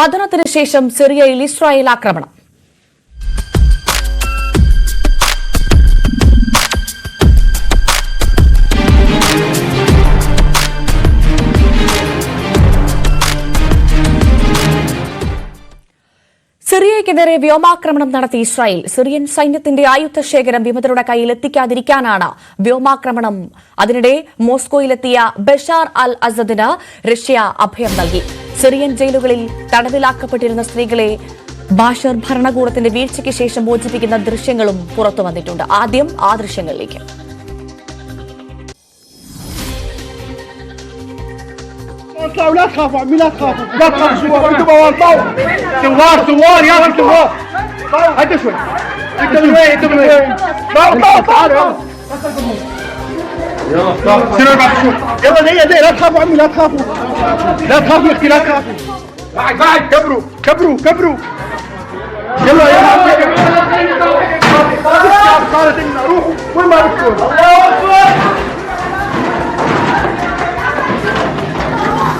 പതനത്തിന് ശേഷം സിറിയയിൽ ഇസ്രായേൽ ആക്രമണം. സിറിയയ്ക്കെതിരെ വ്യോമാക്രമണം നടത്തി ഇസ്രായേൽ. സിറിയൻ സൈന്യത്തിന്റെ ആയുധ ശേഖരം വിമതരുടെ കയ്യിൽ എത്തിക്കാതിരിക്കാനാണ് വ്യോമാക്രമണം. അതിനിടെ മോസ്കോയിലെത്തിയ ബഷാർ അൽ അസദിന് റഷ്യ അഭയം നൽകി. സിറിയൻ ജയിലുകളിൽ തടവിലാക്കപ്പെട്ടിരുന്ന സ്ത്രീകളെ ബാഷർ ഭരണകൂടത്തിന്റെ വീഴ്ചയ്ക്ക് ശേഷം മോചിപ്പിക്കുന്ന ദൃശ്യങ്ങളും പുറത്തു വന്നിട്ടുണ്ട് ആദ്യം ആ ദൃശ്യങ്ങളിലേക്ക് اطلعوا لا تخافوا عمي لا تخافوا لا تخافوا شوف انتوا بوار طلعوا ثوار ثوار يلا ثوار هدوا شوي انتوا من وين انتوا من وين طلعوا طلعوا تعالوا سيروا بعد يلا ليه؟ ليه؟ لا تخافوا عمي لا تخافوا. لا تخافوا يا أختي لا تخافوا. بعد بعد. كبروا كبروا كبروا. يلا يلا. قالت لنا روحوا وين ما بدكم الله اكبر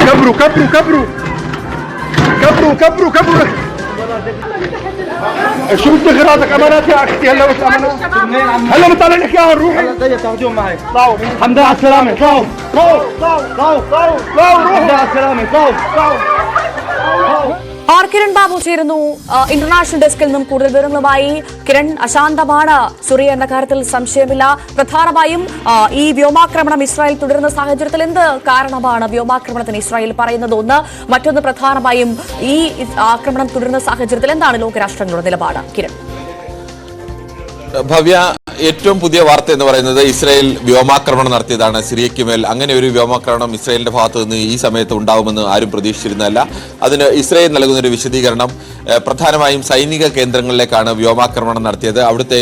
كبروا كبروا كبروا. كبروا كبروا كبروا. شو بتدخل هذاك أمانات يا أختي هلا بس أمانات. هلا بطلع لك إياها طيب تاخذوهم معي طلعوا لله على السلامة طلعوا طلعوا طلعوا طلعوا طلعوا روحوا على السلامة طلعوا طلعوا ആർ കിരൺ ബാബു ചേരുന്നു. ഇന്റർനാഷണൽ ഡെസ്കിൽ നിന്നും കൂടുതൽ വിവരങ്ങളുമായി കിരൺ അശാന്തമാണ്. സുറിയ എന്ന കാര്യത്തിൽ സംശയമില്ല. പ്രധാനമായും ഈ വ്യോമാക്രമണം ഇസ്രായേൽ തുടരുന്ന സാഹചര്യത്തിൽ എന്ത് കാരണമാണ് വ്യോമാക്രമണത്തിന് ഇസ്രായേൽ പറയുന്നത്? ഒന്ന് മറ്റൊന്ന് പ്രധാനമായും ഈ ആക്രമണം തുടരുന്ന സാഹചര്യത്തിൽ എന്താണ് ലോകരാഷ്ട്രങ്ങളുടെ നിലപാട്? കിരൺ. ഭവ്യ ഏറ്റവും പുതിയ വാർത്ത എന്ന് പറയുന്നത് ഇസ്രായേൽ വ്യോമാക്രമണം നടത്തിയതാണ്. സിറിയയ്ക്ക് മേൽ അങ്ങനെ ഒരു വ്യോമാക്രമണം ഇസ്രായേലിന്റെ ഭാഗത്ത് നിന്ന് ഈ സമയത്ത് ഉണ്ടാവുമെന്ന് ആരും പ്രതീക്ഷിച്ചിരുന്നതല്ല. അതിന് ഇസ്രായേൽ നൽകുന്ന ഒരു വിശദീകരണം പ്രധാനമായും സൈനിക കേന്ദ്രങ്ങളിലേക്കാണ് വ്യോമാക്രമണം നടത്തിയത്. അവിടുത്തെ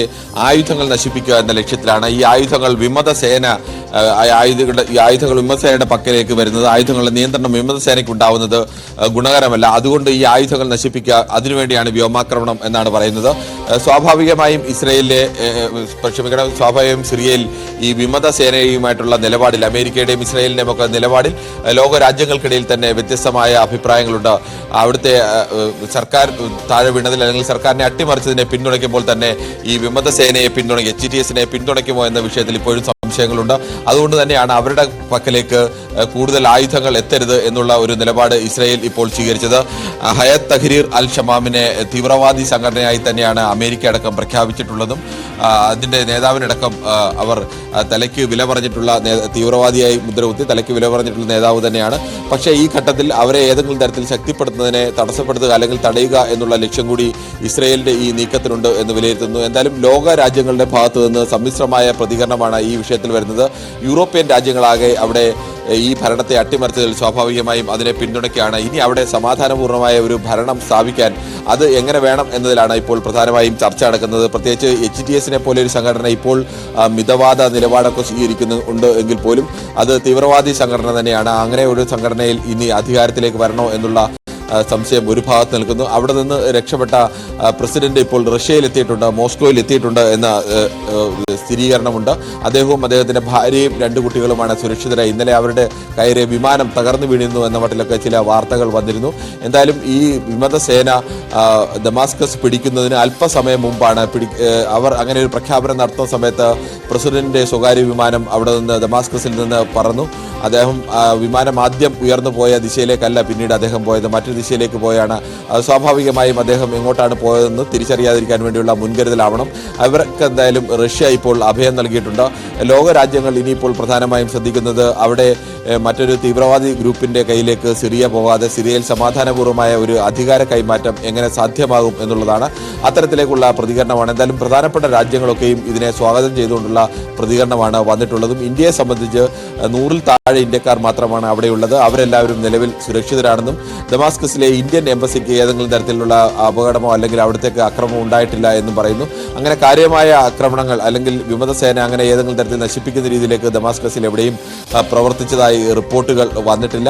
ആയുധങ്ങൾ നശിപ്പിക്കുക എന്ന ലക്ഷ്യത്തിലാണ് ഈ ആയുധങ്ങൾ വിമത സേന ആയുധങ്ങളുടെ ഈ ആയുധങ്ങൾ വിമതസേനയുടെ പക്കലേക്ക് വരുന്നത്. ആയുധങ്ങളുടെ നിയന്ത്രണം വിമതസേനയ്ക്ക് ഉണ്ടാവുന്നത് ഗുണകരമല്ല. അതുകൊണ്ട് ഈ ആയുധങ്ങൾ നശിപ്പിക്കുക അതിനുവേണ്ടിയാണ് വ്യോമാക്രമണം എന്നാണ് പറയുന്നത്. സ്വാഭാവികമായും ഇസ്രയേലിലെ ക്ഷമിക്കണം സ്വാഭാവികം സിറിയയിൽ ഈ വിമത സേനയുമായിട്ടുള്ള നിലപാടിൽ അമേരിക്കയുടെയും ഇസ്രായേലിന്റെയും ഒക്കെ നിലപാടിൽ ലോക രാജ്യങ്ങൾക്കിടയിൽ തന്നെ വ്യത്യസ്തമായ അഭിപ്രായങ്ങളുണ്ട്. അവിടുത്തെ സർക്കാർ താഴെ വീണതിൽ അല്ലെങ്കിൽ സർക്കാരിനെ അട്ടിമറിച്ചതിനെ പിന്തുണയ്ക്കുമ്പോൾ തന്നെ ഈ വിമത സേനയെ പിന്തുണയ്ക്കും എച്ച് ടി എസിനെ പിന്തുണയ്ക്കുമോ എന്ന വിഷയത്തിൽ ഇപ്പോഴും സംശയങ്ങളുണ്ട്. അതുകൊണ്ട് തന്നെയാണ് അവരുടെ പക്കലേക്ക് കൂടുതൽ ആയുധങ്ങൾ എത്തരുത് എന്നുള്ള ഒരു നിലപാട് ഇസ്രായേൽ ഇപ്പോൾ സ്വീകരിച്ചത്. ഹയത് തഹ്രീർ അൽ ഷമാമിനെ തീവ്രവാദി സംഘടനയായി തന്നെയാണ് അമേരിക്ക അടക്കം പ്രഖ്യാപിച്ചിട്ടുള്ളതും. ആ, അതിന്റെ നേതാവിനടക്കം അവർ തലയ്ക്ക് വില പറഞ്ഞിട്ടുള്ള തീവ്രവാദിയായി മുദ്രകുത്തി തലയ്ക്ക് വില പറഞ്ഞിട്ടുള്ള നേതാവ് തന്നെയാണ്. പക്ഷേ ഈ ഘട്ടത്തിൽ അവരെ ഏതെങ്കിലും തരത്തിൽ ശക്തിപ്പെടുത്തുന്നതിനെ തടസ്സപ്പെടുത്തുക അല്ലെങ്കിൽ തടയുക എന്നുള്ള ലക്ഷ്യം കൂടി ഇസ്രയേലിന്റെ ഈ നീക്കത്തിനുണ്ട് എന്ന് വിലയിരുത്തുന്നു. എന്തായാലും ലോക രാജ്യങ്ങളുടെ ഭാഗത്തു നിന്ന് സമ്മിശ്രമായ പ്രതികരണമാണ് ഈ വിഷയത്തിൽ വരുന്നത്. യൂറോപ്യൻ രാജ്യങ്ങളാകെ അവിടെ ഈ ഭരണത്തെ അട്ടിമറിച്ചതിൽ സ്വാഭാവികമായും അതിനെ പിന്തുണയ്ക്കുകയാണ്. ഇനി അവിടെ സമാധാനപൂർണമായ ഒരു ഭരണം സ്ഥാപിക്കാൻ അത് എങ്ങനെ വേണം എന്നതിലാണ് ഇപ്പോൾ പ്രധാനമായും ചർച്ച നടക്കുന്നത്. പ്രത്യേകിച്ച് എച്ച് ഡി എസിനെ പോലെ ഒരു സംഘടന ഇപ്പോൾ മിതവാദ നിലപാടൊക്കെ സ്വീകരിക്കുന്നുണ്ട് എങ്കിൽ പോലും അത് തീവ്രവാദി സംഘടന തന്നെയാണ്. അങ്ങനെ ഒരു സംഘടനയിൽ ഇനി അധികാരത്തിലേക്ക് വരണോ എന്നുള്ള സംശയം ഒരു ഭാഗത്ത് നിൽക്കുന്നു. അവിടെ നിന്ന് രക്ഷപ്പെട്ട പ്രസിഡന്റ് ഇപ്പോൾ റഷ്യയിൽ എത്തിയിട്ടുണ്ട് മോസ്കോയിൽ എത്തിയിട്ടുണ്ട് എന്ന സ്ഥിരീകരണമുണ്ട്. അദ്ദേഹവും അദ്ദേഹത്തിന്റെ ഭാര്യയും രണ്ട് കുട്ടികളുമാണ് സുരക്ഷിതരായി. ഇന്നലെ അവരുടെ കയറിയ വിമാനം തകർന്നു വീണിരുന്നു എന്ന മട്ടിലൊക്കെ ചില വാർത്തകൾ വന്നിരുന്നു. എന്തായാലും ഈ വിമത സേന ആ, ദമാസ്കസ് പിടിക്കുന്നതിന് അല്പസമയം മുമ്പാണ് പിടി അവർ അങ്ങനെ ഒരു പ്രഖ്യാപനം നടത്തുന്ന സമയത്ത് പ്രസിഡന്റിന്റെ സ്വകാര്യ വിമാനം അവിടെ നിന്ന് ദമാസ്കസിൽ നിന്ന് പറന്നു. അദ്ദേഹം വിമാനം ആദ്യം ഉയർന്നു പോയ ദിശയിലേക്കല്ല പിന്നീട് അദ്ദേഹം പോയത്. മറ്റൊരു ദിശയിലേക്ക് പോയാണ്. സ്വാഭാവികമായും അദ്ദേഹം എങ്ങോട്ടാണ് പോയതെന്ന് തിരിച്ചറിയാതിരിക്കാൻ വേണ്ടിയുള്ള മുൻകരുതലാവണം. അവർക്ക് എന്തായാലും റഷ്യ ഇപ്പോൾ അഭയം നൽകിയിട്ടുണ്ട്. ലോകരാജ്യങ്ങൾ ഇനിയിപ്പോൾ പ്രധാനമായും ശ്രദ്ധിക്കുന്നത് അവിടെ മറ്റൊരു തീവ്രവാദി ഗ്രൂപ്പിന്റെ കയ്യിലേക്ക് സിറിയ പോകാതെ സിറിയയിൽ സമാധാനപൂർവമായ ഒരു അധികാര കൈമാറ്റം എങ്ങനെ സാധ്യമാകും എന്നുള്ളതാണ് അത്തരത്തിലേക്കുള്ള പ്രതികരണമാണ്. എന്തായാലും പ്രധാനപ്പെട്ട രാജ്യങ്ങളൊക്കെയും ഇതിനെ സ്വാഗതം ചെയ്തുകൊണ്ടുള്ള പ്രതികരണമാണ് വന്നിട്ടുള്ളതും. ഇന്ത്യയെ സംബന്ധിച്ച് നൂറിൽ താഴെ ഇന്ത്യക്കാർ മാത്രമാണ് അവിടെയുള്ളത്. അവരെല്ലാവരും നിലവിൽ സുരക്ഷിതരാണെന്നും ദമാസ്കസിലെ ഇന്ത്യൻ എംബസിക്ക് ഏതെങ്കിലും തരത്തിലുള്ള അപകടമോ അല്ലെങ്കിൽ അവിടത്തേക്ക് അക്രമമോ ഉണ്ടായിട്ടില്ല എന്നും പറയുന്നു. അങ്ങനെ കാര്യമായ ആക്രമണങ്ങൾ അല്ലെങ്കിൽ വിമതസേന അങ്ങനെ ഏതെങ്കിലും തരത്തിൽ നശിപ്പിക്കുന്ന രീതിയിലേക്ക് ദമാസ്കസിൽ എവിടെയും പ്രവർത്തിച്ചതായി റിപ്പോർട്ടുകൾ വന്നിട്ടില്ല.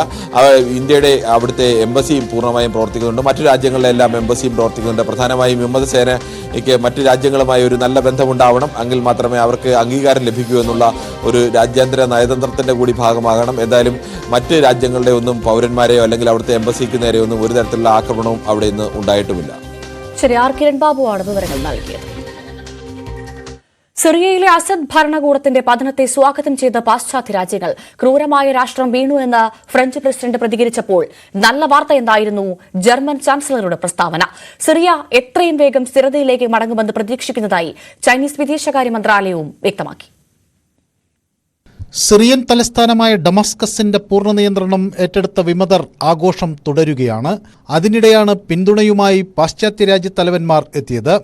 ഇന്ത്യയുടെ അവിടുത്തെ എംബസിയും പൂർണമായും പ്രവർത്തിക്കുന്നുണ്ട്. മറ്റു രാജ്യങ്ങളിലെല്ലാം എംബസിയും പ്രവർത്തിക്കുന്നുണ്ട്. പ്രധാനമായും വിമതസേനയ്ക്ക് മറ്റു രാജ്യങ്ങളുമായി ഒരു നല്ല ബന്ധമുണ്ടാവണം. എങ്കിൽ മാത്രമേ അവർക്ക് അംഗീകാരം ലഭിക്കൂ എന്നുള്ള ഒരു രാജ്യാന്തര നയതന്ത്രത്തിന്റെ കൂടി ഭാഗമായി വ്യക്തമാകണം എന്തായാലും മറ്റ് രാജ്യങ്ങളുടെ ഒന്നും പൗരന്മാരെയോ അല്ലെങ്കിൽ അവിടുത്തെ എംബസിക്ക് നേരെയോ ഒന്നും ഒരു തരത്തിലുള്ള ആക്രമണവും അവിടെ ഇന്ന് ഉണ്ടായിട്ടുമില്ല. ശരി സിറിയയിലെ അസദ് ഭരണകൂടത്തിന്റെ പതനത്തെ സ്വാഗതം ചെയ്ത പാശ്ചാത്യ രാജ്യങ്ങൾ ക്രൂരമായ രാഷ്ട്രം വീണു എന്ന് ഫ്രഞ്ച് പ്രസിഡന്റ് പ്രതികരിച്ചപ്പോൾ നല്ല വാർത്ത എന്തായിരുന്നു? ജർമ്മൻ ചാൻസലറുടെ പ്രസ്താവന. സിറിയ എത്രയും വേഗം സ്ഥിരതയിലേക്ക് മടങ്ങുമെന്ന് പ്രതീക്ഷിക്കുന്നതായി ചൈനീസ് വിദേശകാര്യ മന്ത്രാലയവും വ്യക്തമാക്കി. സിറിയൻ തലസ്ഥാനമായ ഡമസ്കസിന്റെ പൂർണ നിയന്ത്രണം ഏറ്റെടുത്ത വിമതർ ആഘോഷം തുടരുകയാണ്. അതിനിടെയാണ് പിന്തുണയുമായി പാശ്ചാത്യ രാജ്യത്തലവന്മാർ എത്തിയത്.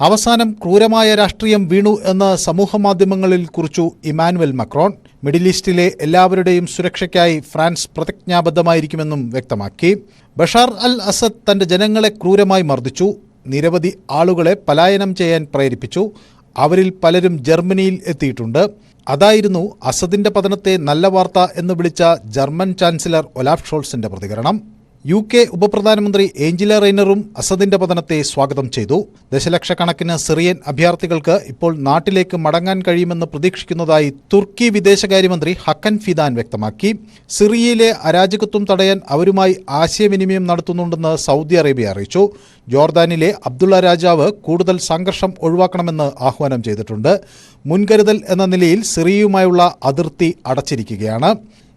അവസാനം ക്രൂരമായ രാഷ്ട്രീയം വീണു എന്ന് സമൂഹമാധ്യമങ്ങളിൽ കുറിച്ചു ഇമാനുവൽ മക്രോൺ. മിഡിൽ ഈസ്റ്റിലെ എല്ലാവരുടെയും സുരക്ഷയ്ക്കായി ഫ്രാൻസ് പ്രതിജ്ഞാബദ്ധമായിരിക്കുമെന്നും വ്യക്തമാക്കി. ബഷാർ അൽ അസദ് തന്റെ ജനങ്ങളെ ക്രൂരമായി മർദ്ദിച്ചു. നിരവധി ആളുകളെ പലായനം ചെയ്യാൻ പ്രേരിപ്പിച്ചു. അവരിൽ പലരും ജർമ്മനിയിൽ എത്തിയിട്ടുണ്ട്. അതായിരുന്നു അസദിന്റെ പതനത്തെ നല്ല വാർത്ത എന്ന് വിളിച്ച ജർമ്മൻ ചാൻസലർ ഒലാഫ് ഷോൾസിന്റെ പ്രതികരണം. യു കെ ഉപപ്രധാനമന്ത്രി ഏഞ്ചല റെയ്നറും അസദിന്റെ പതനത്തെ സ്വാഗതം ചെയ്തു. ദശലക്ഷക്കണക്കിന് സിറിയൻ അഭയാർത്ഥികൾക്ക് ഇപ്പോൾ നാട്ടിലേക്ക് മടങ്ങാൻ കഴിയുമെന്ന് പ്രതീക്ഷിക്കുന്നതായി തുർക്കി വിദേശകാര്യമന്ത്രി ഹക്കൻ ഫിദാൻ വ്യക്തമാക്കി. സിറിയയിലെ അരാജകത്വം തടയാൻ അവരുമായി ആശയവിനിമയം നടത്തുന്നുണ്ടെന്ന് സൗദി അറേബ്യ അറിയിച്ചു. ജോർദാനിലെ അബ്ദുള്ള രാജാവ് കൂടുതൽ സംഘർഷം ഒഴിവാക്കണമെന്ന് ആഹ്വാനം ചെയ്തിട്ടുണ്ട്. മുൻകരുതൽ എന്ന നിലയിൽ സിറിയയുമായുള്ള അതിർത്തി അടച്ചിരിക്കുകയാണ്.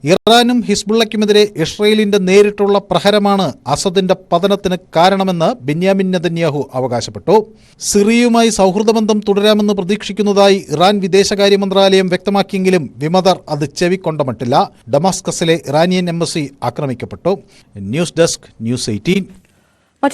ഇറാനും ഹിസ്ബുള്ളയ്ക്കുമെതിരെ ഇസ്രയേലിന്റെ നേരിട്ടുള്ള പ്രഹരമാണ് അസദിന്റെ പതനത്തിന് കാരണമെന്ന് ബെന്യാമിൻ നെതന്യാഹു അവകാശപ്പെട്ടു. സിറിയയുമായി സൗഹൃദബന്ധം തുടരാമെന്ന് പ്രതീക്ഷിക്കുന്നതായി ഇറാൻ വിദേശകാര്യ മന്ത്രാലയം വ്യക്തമാക്കിയെങ്കിലും വിമതർ അത് ചെവിക്കൊണ്ടമട്ടില്ല. ഡമാസ്കസിലെ Iranian embassy ആക്രമിക്കപ്പെട്ടു. News desk news eighteen.